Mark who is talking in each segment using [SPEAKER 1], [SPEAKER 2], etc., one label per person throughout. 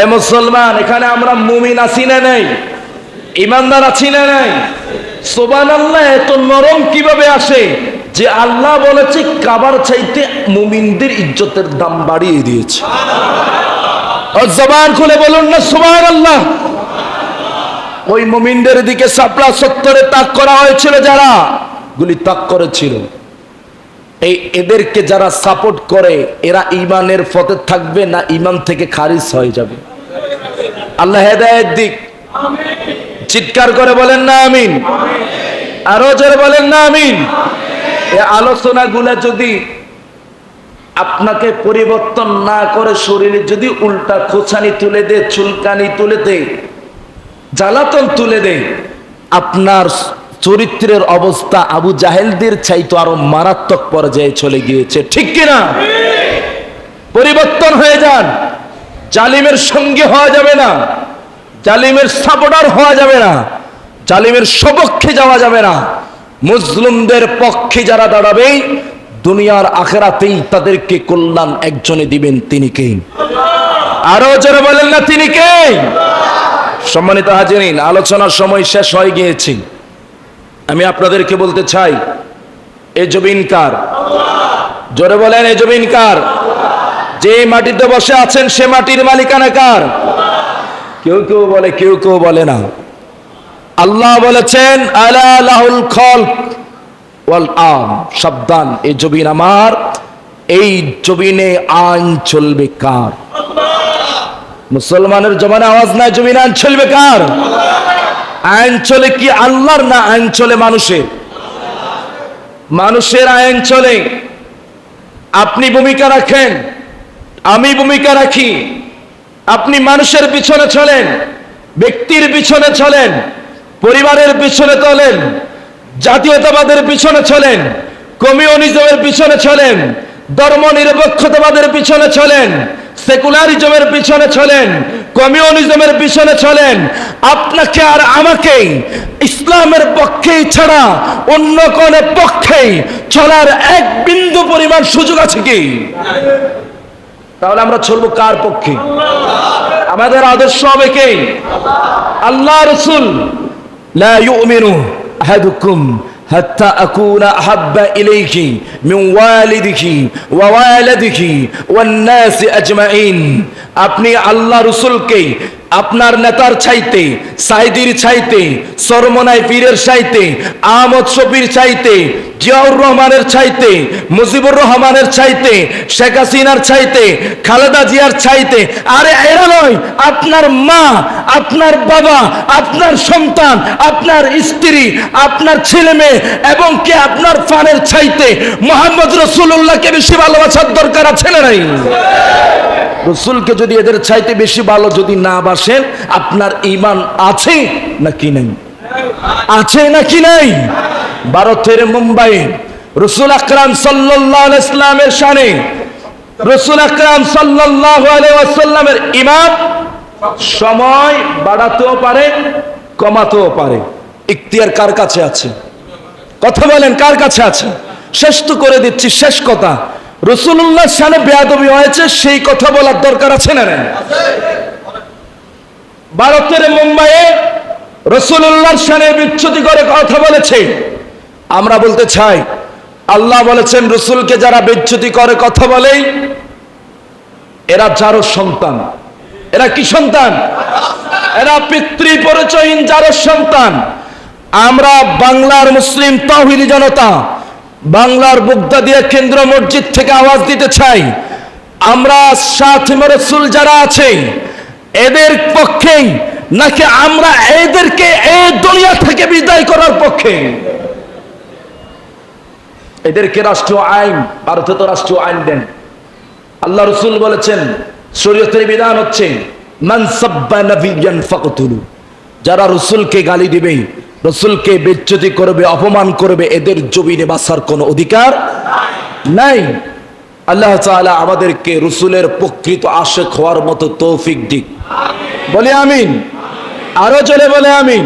[SPEAKER 1] এ মুসলমান, এখানে আমরা মুমিন আছি না নাই? ইমানদার আছি না নাই? সোবান আল্লাহ এত নরম কীভাবে আসে? যে আল্লাহ বলেছে, কাবার চাইতে মুমিনদের ইজ্জতের দাম বাড়িয়ে দিয়েছে। জবান খুলে বলুন না সোবান আল্লাহ ওই মুমিনদের দিকে সাপলা সত্তরে তাক করা হয়েছিল যারা? গুলি তাক করেছিল। এই এদেরকে যারা সাপোর্ট করে, এরা ইমানের ফতে থাকবে না ইমান থেকে খারিজ হয়ে যাবে। আল্লাহ হেদায়েত দিক। চিৎকার করে বলেন না আমিন। আরও জোরে বলেন না আমিন। এই আলোচনাগুলা যদি আপনাকে পরিবর্তন না করে শরীরে যদি উল্টা খোঁচানি তুলে দে চুলকানি তুলে দে জ্বালাতন তুলে দে আপনার চরিত্রের অবস্থা আবু জাহেলদের চাইতো আরও মারাত্মক পর্যায়ে চলে গিয়েছে। ঠিক কিনা? পরিবর্তন হয়ে যান। জালিমের সঙ্গে হওয়া যাবে না। জালিমের সাপোর্টার হওয়া যাবে না। জালিমের সপক্ষে যাওয়া যাবে না। মুসলিমদের পক্ষে যারা দাঁড়াবে, দুনিয়ার আখেরাতেই তাদেরকে কল্যাণ একজনে দিবেন তিনি কে? আরও যারা বলেন না তিনি কে? সম্মানিত হাজিরিন, আলোচনার সময় শেষ হয়ে গিয়েছি। আমি আপনাদেরকে বলতে চাই, এ জবিন কার? জোরে বলেন, এ জবিন কার? যে মাটিতে বসে আছেন, সে মাটির মালিকানা কার? কেউ কেউ বলে, কেউ কেউ বলে না। আল্লাহ বলেছেন, আলা লাহুল খলক ওয়াল আম। সাবধান এই জবিন আমার, এই জবিনে আইন চলবে কার? মুসলমানের জমানে আওয়াজ নাই, জমিন আইন চলবে কার? আইন চলে কি আল্লাহর না আইন চলে মানুষের মানুষের আইন চলে আপনি ভূমিকা রাখেন, আমি ভূমিকা রাখি। আপনি মানুষের পিছনে চলেন, ব্যক্তির পিছনে চলেন, পরিবারের পিছনে চলেন, জাতীয়তাবাদের পিছনে চলেন, কমিউনিজমের পিছনে চলেন ধর্ম নিরপেক্ষতাবাদের পিছনে চলেন, সেকুলারিজমের পিছনে চলেন কমিউনিজমের পিছনে চলেন। আপনাকে আর আমাকেই, ইসলামের পক্ষেই ছাড়া অন্য কোন পক্ষেই চলার এক বিন্দু পরিমাণ সুযোগ আছে কি? তাহলে আমরা চলবো কার পক্ষে? আমাদের আদর্শ হবে কে? আল্লাহ রসুল। লা ইউমিনু আহাদুকুম। حتى أكون أحب إليك من والدك ووالدك والناس أجمعين আপনি আল্লাহ রসুলকে আপনার নেতার চাইতে সাইদির চাইতে সরমনাই পীরের চাইতে আহমদ শফির চাইতে জিয়াউর রহমানের চাইতে, মুজিবুর রহমানের চাইতে, শেখ হাসিনার চাইতে, খালেদা জিয়ার চাইতে, আরে এরা নয়, আপনার মা, আপনার বাবা, আপনার সন্তান, আপনার স্ত্রী, আপনার ছেলে মেয়ে, এবং কে আপনার ফানের চাইতে, মোহাম্মদ রসুল্লাহকে বেশি ভালোবাসার দরকার আছে না নাই? রসুলকে যদি এদের চাইতে বেশি ভালো যদি না বাসেন আপনার ইমান আছে নাকি নেই? আছে নাকি নাই? ভারতের মুম্বাই, রসুল আকরাম সাল্লাহ ইসলামের শানে, রসুল আকরাম সাল্লাহ আলাইসাল্লামের ইমাম, সময় বাড়াতেও পারে, কমাতেও পারে। ইখতিয়ার কার কাছে আছে? কথা বলেন, কার কাছে আছে? শেষ তো করে দিচ্ছি, শেষ কথা। রসুল্লাহ সানে বেয়াদবি হয়েছে, সেই কথা বলার দরকার আছে না? ভারতের মুম্বাইয়ে রসুল্লাহর সানে বিচ্ছুতি করে কথা বলেছে। আমরা বলতে চাই, আল্লাহ বলেছেন, রসুলকে যারা বিচ্ছুতি করে কথা বলেই এরা যারো সন্তান। এরা কি সন্তান? এরা পিতৃ পরিচয়হীন যারো সন্তান। আমরা বাংলার মুসলিম তাহিদি জনতা, বাংলার বুগদা দিয়ে কেন্দ্র মসজিদ থেকে আওয়াজ দিতে চাই, আমরা সাথিম রসুল যারা আছে, এদের পক্ষেই, নাকি আমরা এদেরকে এই দুনিয়া থেকে বিদায় করার পক্ষে? এদেরকে রাষ্ট্রীয় আইন, ভারতে তো রাষ্ট্রীয় আইন দেন। আল্লাহ রসুল বলেছেন, শরীয়তের বিধান হচ্ছে যারা রসুলকে গালি দিবে, রসুলকে বেজ্জতি করবে, অপমান করবে, এদের জমিনে বাসার কোনো অধিকার নাই। আল্লাহ আমাদেরকে রসুলের প্রকৃত আশেক হওয়ার মতো তৌফিক দিক। বলে আমিন। আরও চলে বলে আমিন।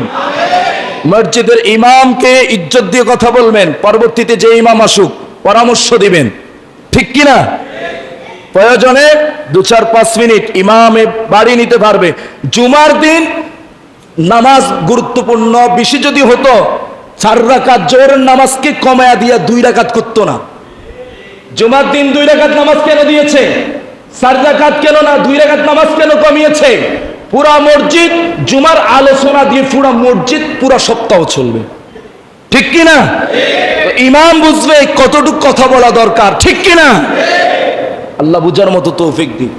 [SPEAKER 1] মসজিদের ইমামকে ইজ্জত দিয়ে কথা বলবেন, পরবর্তীতে যে ইমাম আসুক, পরামর্শ দিবেন। ঠিক কিনা? প্রয়োজনে দু চার পাঁচ মিনিট ইমামে বাড়ি নিতে পারবে। জুমার দিন নামাজ গুরুত্বপূর্ণ, বেশি যদি হতো, চার রাকাত জোরের নামাজকে কমায়া দিয়া দুই রাকাত করতো না। জুমার দিন দুই রাকাত নামাজ কেন দিয়েছে? চার রাকাত কেন না, দুই রাকাত নামাজ কেন কমিয়েছে? পুরা মসজিদ, জুমার আলোচনা দিয়ে পুরা মসজিদ, পুরা সপ্তাহ চলবে। ঠিক কিনা? ইমাম বুঝবে কতটুক কথা বলা দরকার, ঠিক কিনা? আল্লাহ বুঝার মতো তৌফিক দিন